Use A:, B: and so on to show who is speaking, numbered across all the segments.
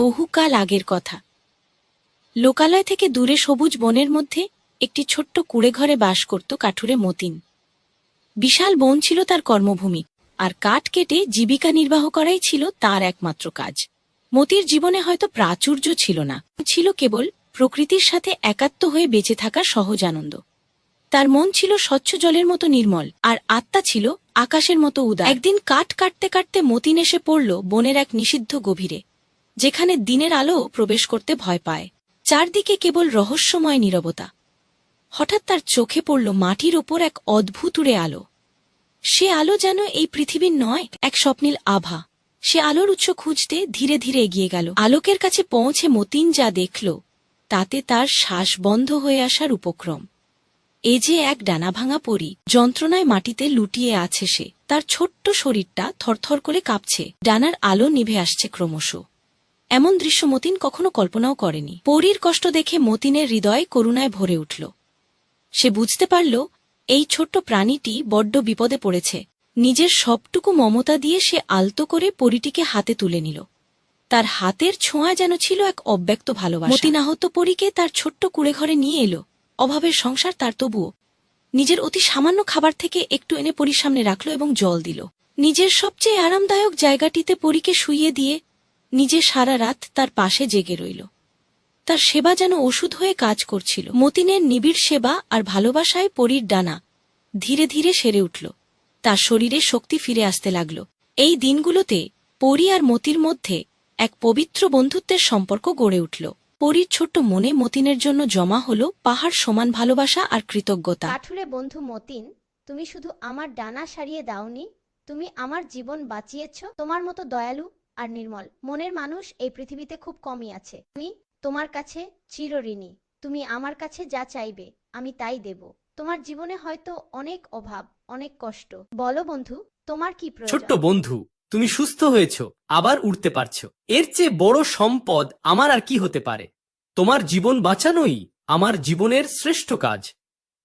A: বহুকাল আগের কথা। লোকালয় থেকে দূরে সবুজ বনের মধ্যে একটি ছোট্ট কুড়ে ঘরে বাস করত কাঠুরে মতিন। বিশাল বন ছিল তার কর্মভূমি, আর কাঠ কেটে জীবিকা নির্বাহ করাই ছিল তার একমাত্র কাজ। মতির জীবনে হয়তো প্রাচুর্য ছিল না, ছিল কেবল প্রকৃতির সাথে একাত্ম হয়ে বেঁচে থাকার সহজ আনন্দ। তার মন ছিল স্বচ্ছ জলের মতো নির্মল, আর আত্মা ছিল আকাশের মতো উদা একদিন কাঠ কাটতে কাটতে মতিন এসে পড়ল বনের এক নিষিদ্ধ গভীরে। যেখানে দিনের আলো প্রবেশ করতে ভয় পায়। চারদিকে কেবল রহস্যময় নীরবতা। হঠাৎ তার চোখে পড়ল মাটির ওপর এক অদ্ভুত উড়ে আলো। সে আলো যেন এই পৃথিবীর নয়, এক স্বপ্নীল আভা। সে আলোর উৎস খুঁজতে ধীরে ধীরে এগিয়ে গেল। আলোকের কাছে পৌঁছে মতিন যা দেখল, তাতে তার শ্বাস বন্ধ হয়ে আসার উপক্রম। এ যে এক ডানা ভাঙা পরি, যন্ত্রণায় মাটিতে লুটিয়ে আছে সে। তার ছোট্ট শরীরটা থরথর করে কাঁপছে। ডানার আলো নিভে আসছে ক্রমশ। এমন দৃশ্য মতিন কখনো কল্পনাও করেনি। পরীর কষ্ট দেখে মতিনের হৃদয় করুণায় ভরে উঠল। সে বুঝতে পারল, এই ছোট্ট প্রাণীটি বড্ড বিপদে পড়েছে। নিজের সবটুকু মমতা দিয়ে সে আলতো করে পরীটিকে হাতে তুলে নিল। তার হাতের ছোঁয়া যেন ছিল এক অব্যক্ত ভালোবাসা। মতিন আহত পরীকে তার ছোট্ট কুড়ে ঘরে নিয়ে এলো। অভাবের সংসার তার তবুও। নিজের অতি সামান্য খাবার থেকে একটু এনে পরীর সামনে রাখল এবং জল দিল। নিজের সবচেয়ে আরামদায়ক জায়গাটিতে পরীকে শুইয়ে দিয়ে নিজে সারা রাত তার পাশে জেগে রইল। তার সেবা যেন ওষুধ হয়ে কাজ করছিল। মতিনের নিবিড় সেবা আর ভালোবাসায় পরীর ডানা ধীরে ধীরে সেরে উঠল। তার শরীরে শক্তি ফিরে আসতে লাগল। এই দিনগুলোতে পরি আর মতির মধ্যে এক পবিত্র বন্ধুত্বের সম্পর্ক গড়ে উঠল। পরীর ছোট্ট মনে মতিনের জন্য জমা হল পাহাড় সমান ভালোবাসা আর কৃতজ্ঞতা।
B: কাঠুরে বন্ধু মতিন, তুমি শুধু আমার ডানা সারিয়ে দাওনি, তুমি আমার জীবন বাঁচিয়েছ। তোমার মতো দয়ালু আর নির্মল মনের মানুষ এই পৃথিবীতে খুব কমই আছে। আমি তোমার কাছে চিরঋণী তুমি আমার কাছে যা চাইবে আমি তাই দেব। তোমার জীবনে হয়তো অনেক অভাব অনেক কষ্ট। বলো বন্ধু তোমার কি প্রয়োজন?
C: ছোট্ট বন্ধু তুমি সুস্থ হয়েছো আবার উঠতে পারছ। এর চেয়ে বড় সম্পদ আমার আর কি হতে পারে? তোমার জীবন বাঁচানোই আমার জীবনের শ্রেষ্ঠ কাজ।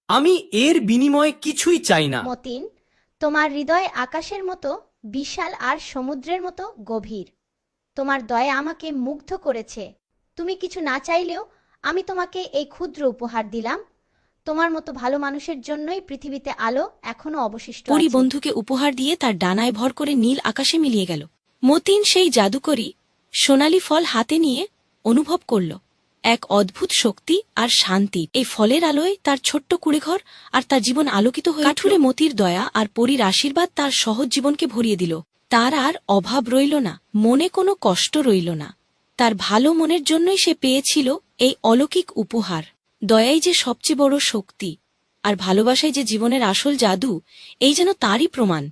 C: আমি এর বিনিময়ে কিছুই চাই না।
B: মতিন তোমার হৃদয় আকাশের মতো বিশাল আর সমুদ্রের মতো গভীর। তোমার দয়া আমাকে মুগ্ধ করেছে। তুমি কিছু না চাইলেও আমি তোমাকে এই ক্ষুদ্র উপহার দিলাম। তোমার মতো ভালো মানুষের জন্যই পৃথিবীতে আলো এখনও অবশিষ্ট
A: পরী বন্ধুকে উপহার দিয়ে তার ডানায় ভর করে নীল আকাশে মিলিয়ে গেল। মতিন সেই জাদুকরি সোনালি ফল হাতে নিয়ে অনুভব করল। এক অদ্ভুত শক্তি আর শান্তি। এই ফলের আলোয় তার ছোট্ট কুড়েঘর আর তার জীবন আলোকিত হয়ে কাঠুরে মতির দয়া আর পরীর আশীর্বাদ তার সহজ জীবনকে ভরিয়ে দিল। তার আর অভাব রইল না, মনে কোনো কষ্ট রইল না। তার ভালো মনের জন্যই সে পেয়েছিল এই অলৌকিক উপহার। দয়াই যে সবচেয়ে বড় শক্তি, আর ভালোবাসাই যে জীবনের আসল জাদু, এই যেন তারই প্রমাণ।